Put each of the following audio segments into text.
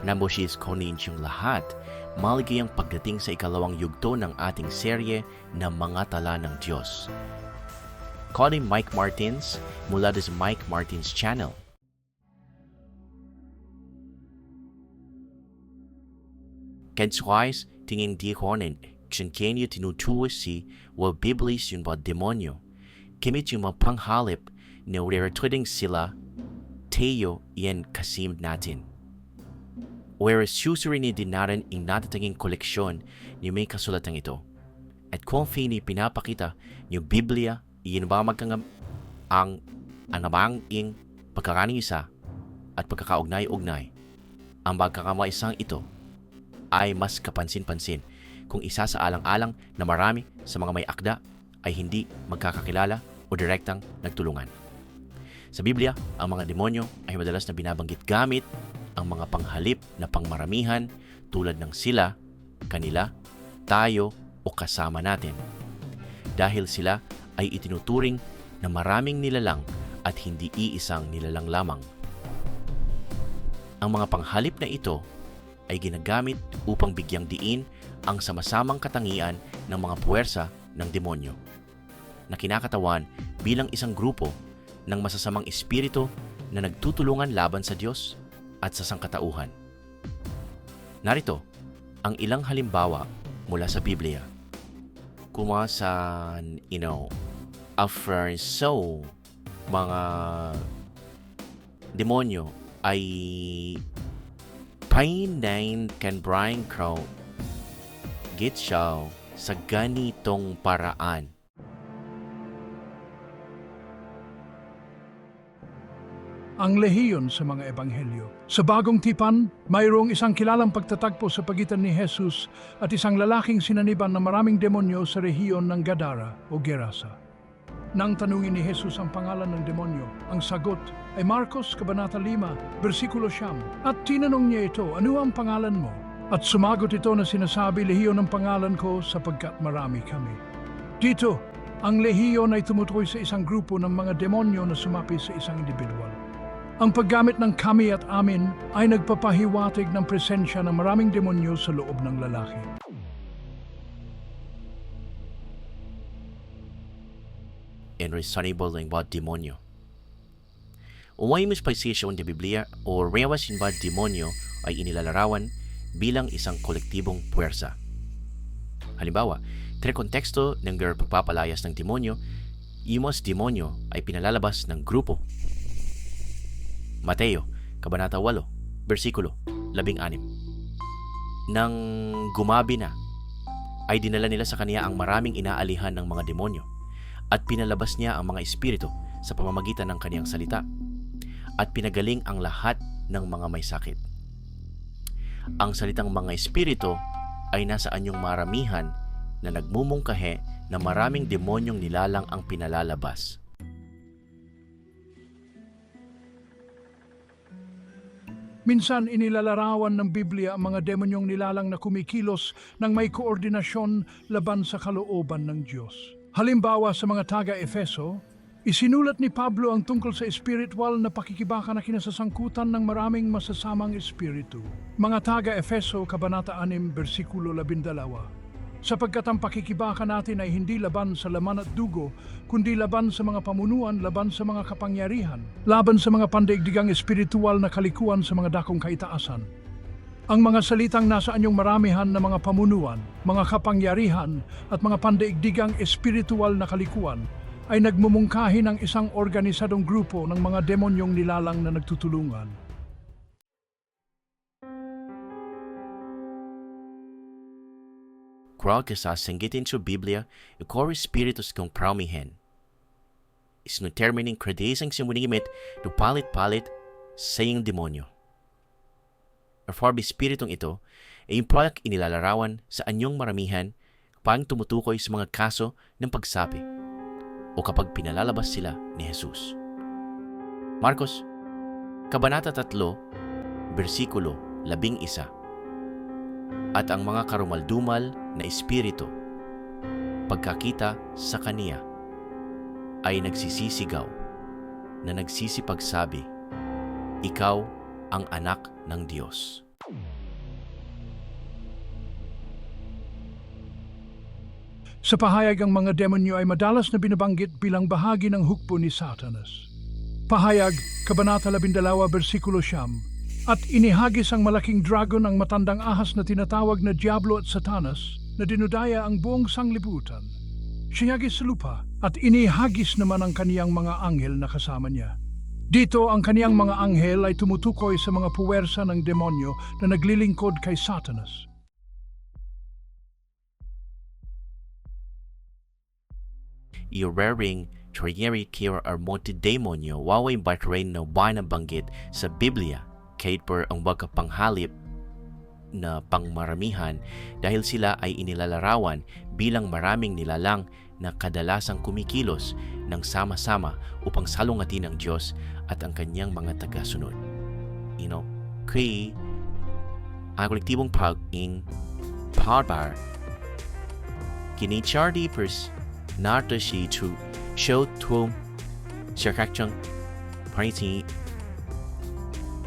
Namoshis Koninsyung lahat, maligayang pagdating sa ikalawang yugto ng ating serye na Mga Tala ng Diyos. Call Mike Martins mula sa Mike Martins Channel. Kenswise, tingin di konen, ksinkenya tinutuwas si wa biblis yun ba demonyo. Kimit yung mga panghalip na ureretuding sila, tayo yan kasim natin. Whereas susuri ni dinaran ing natatanging koleksyon ni may kasulatang ito. At kung fini pinapakita ni Biblia, iyan ba magkangam ang anamang ing pagkakaning isa at pagkakaugnay-ugnay. Ang pagkakamaisang ito ay mas kapansin-pansin kung isa sa alang-alang na marami sa mga may akda ay hindi magkakakilala o direktang nagtulungan. Sa Biblia, ang mga demonyo ay madalas na binabanggit gamit ang mga panghalip na pangmaramihan tulad ng sila, kanila, tayo o kasama natin. Dahil sila ay itinuturing na maraming nilalang at hindi iisang nilalang lamang. Ang mga panghalip na ito ay ginagamit upang bigyang diin ang samasamang katangian ng mga puwersa ng demonyo na kinakatawan bilang isang grupo ng masasamang espiritu na nagtutulungan laban sa Diyos at sa sangkatauhan. Narito ang ilang halimbawa mula sa Biblia. Kuma sa, you know, after so, mga demonyo ay painain kan Brian Crow git siya sa ganitong paraan. Ang lehiyon sa mga ebanghelyo. Sa bagong tipan, mayroong isang kilalang pagtatagpo sa pagitan ni Jesus at isang lalaking sinaniban ng maraming demonyo sa rehiyon ng Gadara o Gerasa. Nang tanungin ni Jesus ang pangalan ng demonyo, ang sagot ay Marcos Kabanata 5, versikulo 9. At tinanong niya ito, ano ang pangalan mo? At sumagot ito na sinasabi, lehiyon ang pangalan ko sapagkat marami kami. Dito, ang lehiyon ay tumutukoy sa isang grupo ng mga demonyo na sumapi sa isang individual. Ang paggamit ng kami at amin ay nagpapahiwatig ng presensya ng maraming demonyo sa loob ng lalaki. reasonable ng bad demonyo. Umay mas pagsisyon di Biblia o rewas yung bad demonyo ay inilalarawan bilang isang kolektibong puwersa. Halimbawa, tre konteksto ng pagpapalayas ng demonyo, imos demonyo ay pinalalabas ng grupo. Mateo, Kabanata 8, versikulo 16. Nang gumabi na, ay dinala nila sa kaniya ang maraming inaalihan ng mga demonyo at pinalabas niya ang mga espiritu sa pamamagitan ng kaniyang salita at pinagaling ang lahat ng mga may sakit. Ang salitang mga espiritu ay nasa anyong maramihan na nagmumungkahe na maraming demonyong nilalang ang pinalalabas. Minsan inilalarawan ng Biblia ang mga demonyong nilalang na kumikilos ng may koordinasyon laban sa kalooban ng Diyos. Halimbawa sa mga taga-Efeso, isinulat ni Pablo ang tungkol sa espiritual na pakikibaka na kinasasangkutan ng maraming masasamang espiritu. Mga taga-Efeso, Kabanata 6, versikulo 12. Sapagkat ang pakikibaka natin ay hindi laban sa laman at dugo, kundi laban sa mga pamunuan, laban sa mga kapangyarihan, laban sa mga pandaigdigang espiritual na kalikuan sa mga dakong kaitaasan. Ang mga salitang nasa anyong maramihan na mga pamunuan, mga kapangyarihan at mga pandaigdigang espiritual na kalikuan ay nagmumungkahi ng isang organisadong grupo ng mga demonyong nilalang na nagtutulungan. Kral kasa sanggitin sa Biblia, ikori spiritus kong praumihen. Isno termining kredesang simunimit do palit-palit sa iyong demonyo. Ang farbi spiritong ito ay yung product inilalarawan sa anyong maramihan kapag tumutukoy sa mga kaso ng pagsapi o kapag pinalalabas sila ni Jesus. Marcos, Kabanata 3, versikulo 11 At ang mga karumaldumal na espiritu, pagkakita sa kaniya, ay nagsisisigaw na nagsisipagsabi, Ikaw ang anak ng Diyos. Sa pahayag ang mga demonyo ay madalas na binabanggit bilang bahagi ng hukbo ni Satanas. Pahayag, Kabanata 12, versikulo 9, at inihagis ang malaking dragon ang matandang ahas na tinatawag na Diablo at Satanas na dinudaya ang buong sanglibutan. Sinagis sa lupa at inihagis naman ang kaniyang mga anghel na kasama niya. Dito ang kaniyang mga anghel ay tumutukoy sa mga puwersa ng demonyo na naglilingkod kay Satanas. Iorering Troyeri Kira Armonte Demonyo waway batrain na na banggit sa Biblia kahit per ang panghalip na pangmaramihan dahil sila ay inilalarawan bilang maraming nilalang na kadalasang kumikilos ng sama-sama upang salungatin ang Diyos at ang kanyang mga tagasunod. You know, kay ang kolektibong pag-ing parbar kini Charlie Pers narto si to show to siya kakchang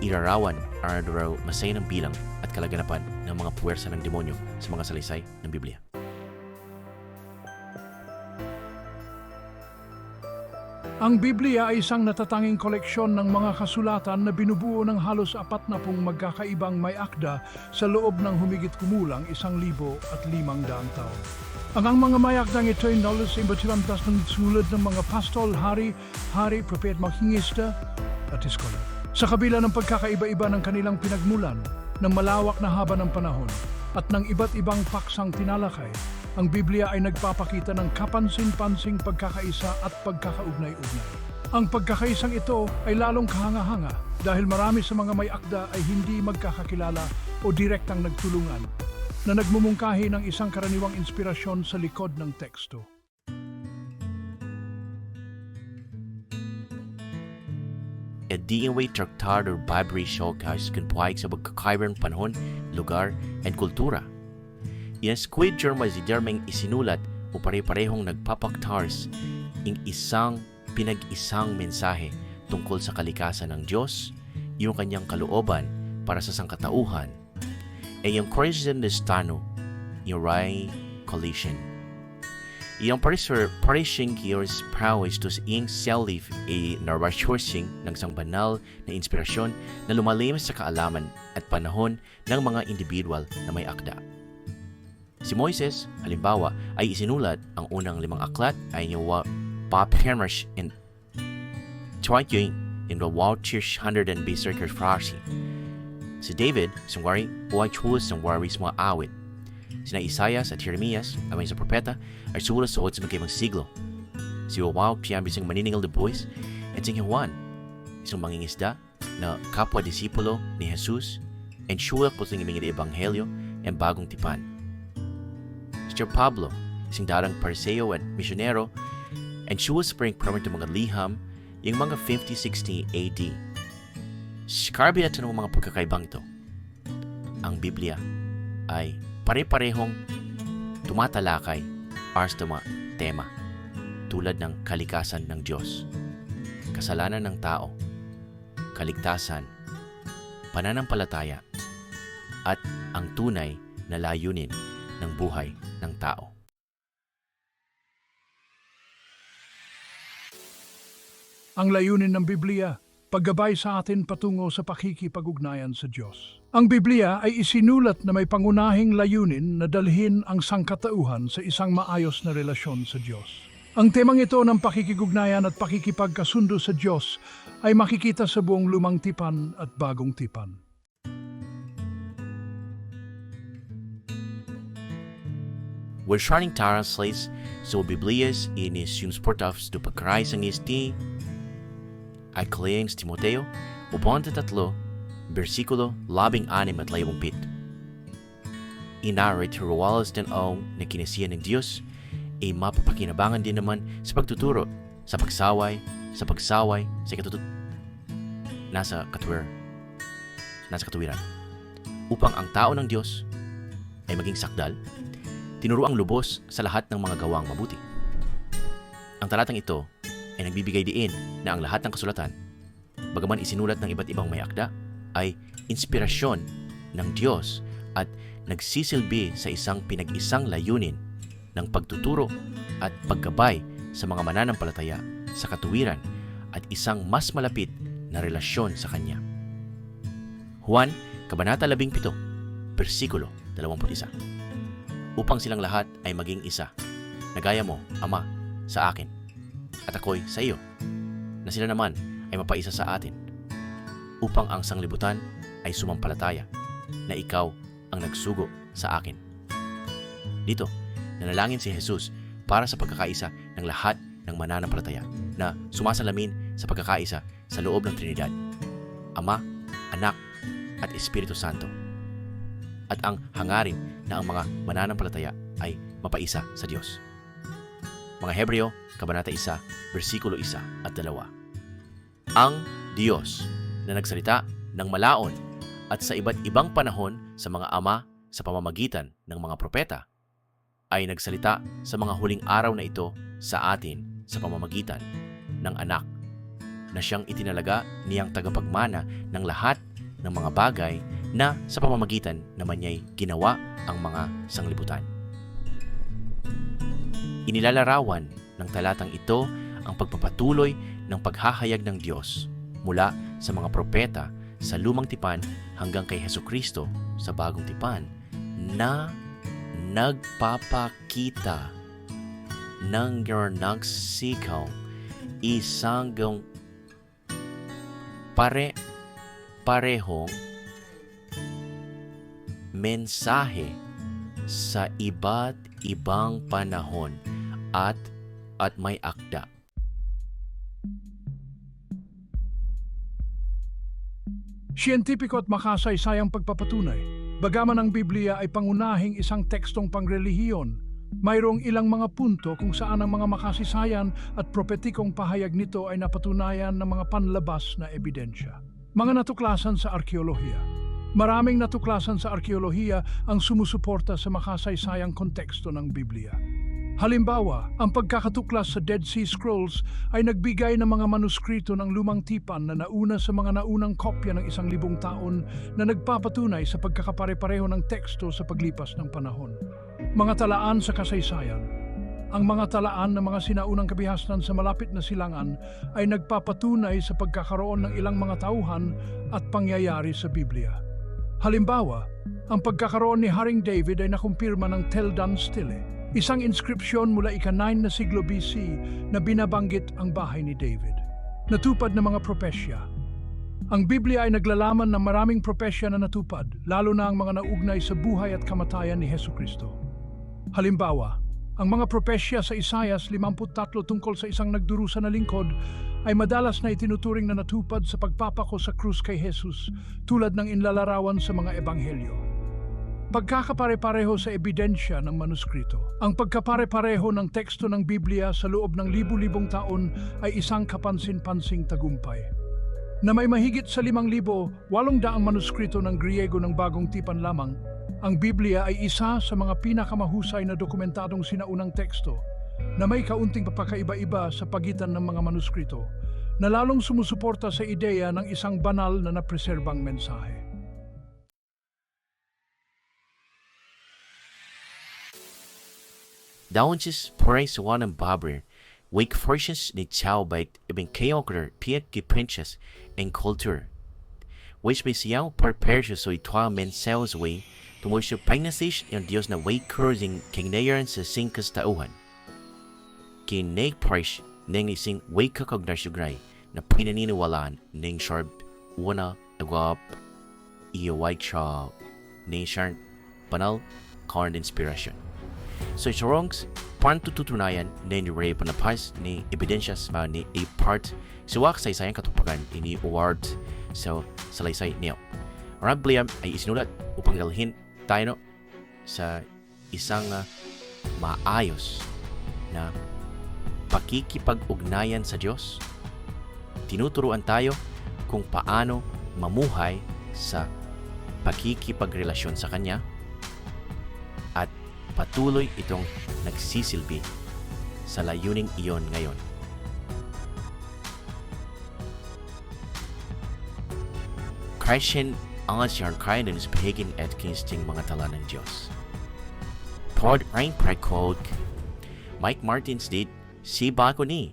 irarawan araw masay ng bilang at kalaganapan ng mga puwersa ng demonyo sa mga salisay ng Biblia. Ang Biblia ay isang natatanging koleksyon ng mga kasulatan na binubuo ng halos apat na pong magkakaibang may akda sa loob ng humigit kumulang isang libo at limang daang taon. Ang ang mga may akdang ito ay knowledge sa iba't ibang tas ng sulat ng mga pastol, hari, hari, propet, maghingista at iskolar. Sa kabila ng pagkakaiba-iba ng kanilang pinagmulan, ng malawak na haba ng panahon at ng iba't ibang paksang tinalakay, ang Biblia ay nagpapakita ng kapansin-pansing pagkakaisa at pagkakaugnay-ugnay. Ang pagkakaisang ito ay lalong kahanga-hanga dahil marami sa mga may akda ay hindi magkakakilala o direktang nagtulungan na nagmumungkahi ng isang karaniwang inspirasyon sa likod ng teksto. At di way traktado Bible showcase kung puwag sa magkakaibang panahon, lugar, and kultura. Yan squid germa si Dermeng isinulat o pare-parehong nagpapaktars ng isang pinag-isang mensahe tungkol sa kalikasan ng Diyos, yung kanyang kalooban para sa sangkatauhan, ay yung Christian Destano, yung Rai Collision. Parisor parishing kios prowess to sa iyang self ay narasyorsing ng isang banal na inspirasyon na lumalim sa kaalaman at panahon ng mga individual na may akda. Si Moises, halimbawa, ay isinulat ang unang limang aklat ay yung wa Papyrus in Twakying in the Waltish Hundred and Berserker Farsi. Si David, sungwari, buhay chulos ng waris mga awit Sina Isaias at Jeremias, amay sa propeta, ay sulat sa sa magkaibang siglo. Si Wawaw, siya bisang maniningil de boys, at si Juan, isang mangingisda na kapwa-disipulo ni Jesus, and sulat po sa ngimingin ebanghelyo ang bagong tipan. Si Sir Pablo, isang darang pariseo at misyonero, and sulat sa paring promen mga liham, yung mga 50-60 AD. Skarbi natin ang mga pagkakaibang ito. Ang Biblia ay pare-parehong tumatalakay mga tema tulad ng kalikasan ng Diyos, kasalanan ng tao, kaligtasan, pananampalataya, at ang tunay na layunin ng buhay ng tao. Ang layunin ng Biblia, paggabay sa atin patungo sa pakikipag-ugnayan sa Diyos. Ang Biblia ay isinulat na may pangunahing layunin na dalhin ang sangkatauhan sa isang maayos na relasyon sa Diyos. Ang temang ito ng pakikigugnayan at pakikipagkasundo sa Diyos ay makikita sa buong lumang tipan at bagong tipan. We're starting translates so Biblias inis yung sportafs do pagkaray sang isti ay kaliyang Timoteo upon tatlo versikulo labing anim at layong pit. Inarit Ruwalas din ang na kinasiya ng Diyos ay mapapakinabangan din naman sa pagtuturo, sa pagsaway, sa pagsaway, sa katutut nasa katwir, nasa katuwiran. Upang ang tao ng Diyos ay maging sakdal, tinuro ang lubos sa lahat ng mga gawang mabuti. Ang talatang ito ay nagbibigay diin na ang lahat ng kasulatan, bagaman isinulat ng iba't ibang may akda, ay inspirasyon ng Diyos at nagsisilbi sa isang pinag-isang layunin ng pagtuturo at paggabay sa mga mananampalataya sa katuwiran at isang mas malapit na relasyon sa Kanya. Juan, Kabanata 17, versikulo 21. Upang silang lahat ay maging isa, na gaya mo, Ama, sa akin, at ako'y sa iyo, na sila naman ay mapaisa sa atin, upang ang sanglibutan ay sumampalataya na ikaw ang nagsugo sa akin. Dito, nanalangin si Jesus para sa pagkakaisa ng lahat ng mananampalataya na sumasalamin sa pagkakaisa sa loob ng Trinidad, Ama, Anak, at Espiritu Santo. At ang hangarin na ang mga mananampalataya ay mapaisa sa Diyos. Mga Hebreo, Kabanata 1, versikulo 1 at 2. Ang Diyos na nagsalita ng malaon at sa iba't ibang panahon sa mga ama sa pamamagitan ng mga propeta ay nagsalita sa mga huling araw na ito sa atin sa pamamagitan ng anak na siyang itinalaga niyang tagapagmana ng lahat ng mga bagay na sa pamamagitan naman niya'y ginawa ang mga sanglibutan. Inilalarawan ng talatang ito ang pagpapatuloy ng paghahayag ng Diyos mula sa mga propeta sa lumang tipan hanggang kay Heso Kristo sa bagong tipan na nagpapakita ng nagsikaw isang pare parehong mensahe sa iba't ibang panahon at at may akda. Siyentipiko at makasaysayang pagpapatunay. Bagaman ang Biblia ay pangunahing isang tekstong pangrelihiyon, mayroong ilang mga punto kung saan ang mga makasisayan at propetikong pahayag nito ay napatunayan ng mga panlabas na ebidensya. Mga natuklasan sa arkeolohiya. Maraming natuklasan sa arkeolohiya ang sumusuporta sa makasaysayang konteksto ng Biblia. Halimbawa, ang pagkakatuklas sa Dead Sea Scrolls ay nagbigay ng mga manuskrito ng lumang tipan na nauna sa mga naunang kopya ng isang libong taon na nagpapatunay sa pagkakapare-pareho ng teksto sa paglipas ng panahon. Mga talaan sa kasaysayan Ang mga talaan ng mga sinaunang kabihasnan sa malapit na silangan ay nagpapatunay sa pagkakaroon ng ilang mga tauhan at pangyayari sa Biblia. Halimbawa, ang pagkakaroon ni Haring David ay nakumpirma ng Tel Dan Stele, isang inskripsyon mula ika-9 na siglo BC na binabanggit ang bahay ni David. Natupad na mga propesya. Ang Biblia ay naglalaman ng maraming propesya na natupad, lalo na ang mga naugnay sa buhay at kamatayan ni Heso Kristo. Halimbawa, ang mga propesya sa Isayas 53 tungkol sa isang nagdurusa na lingkod ay madalas na itinuturing na natupad sa pagpapako sa krus kay Jesus tulad ng inlalarawan sa mga ebanghelyo. Pagkakapare-pareho sa ebidensya ng manuskrito. Ang pagkapare-pareho ng teksto ng Biblia sa loob ng libu-libong taon ay isang kapansin-pansing tagumpay. Na may mahigit sa limang libo, walong daang manuskrito ng Griego ng bagong tipan lamang, ang Biblia ay isa sa mga pinakamahusay na dokumentadong sinaunang teksto na may kaunting papakaiba-iba sa pagitan ng mga manuskrito na lalong sumusuporta sa ideya ng isang banal na napreserbang mensahe. One and Barber, Wake Fortunes ni Chow Bait ibang Kayokler Piet Gipinches en Culture. Which may siyaw perpersyo so itwa men sales way tungkol sa pagnasis ng Diyos na way cursing kingnayaran sa singkas tauhan. Kinake Price nang ising way kakognasyugray na pinaniniwalaan ng sharp una agwap iya white shaw sharp panal karn inspiration. So its wrongs, pan tututunayan na ni Ray panapas ni ebidensyas ma ni a part suwak sa isayang katupagan ini award so salaysay niyo. Marang Bliam ay isinulat upang dalhin tayo sa isang ah, maayos na pakikipag-ugnayan sa Diyos. Tinuturuan tayo kung paano mamuhay sa pakikipagrelasyon sa Kanya patuloy itong nagsisilbi sa layuning iyon ngayon. Christian angas yung kain din sa pahigin at kinisting mga tala ng Diyos. Pod rain prekod Mike Martins did si Bako ni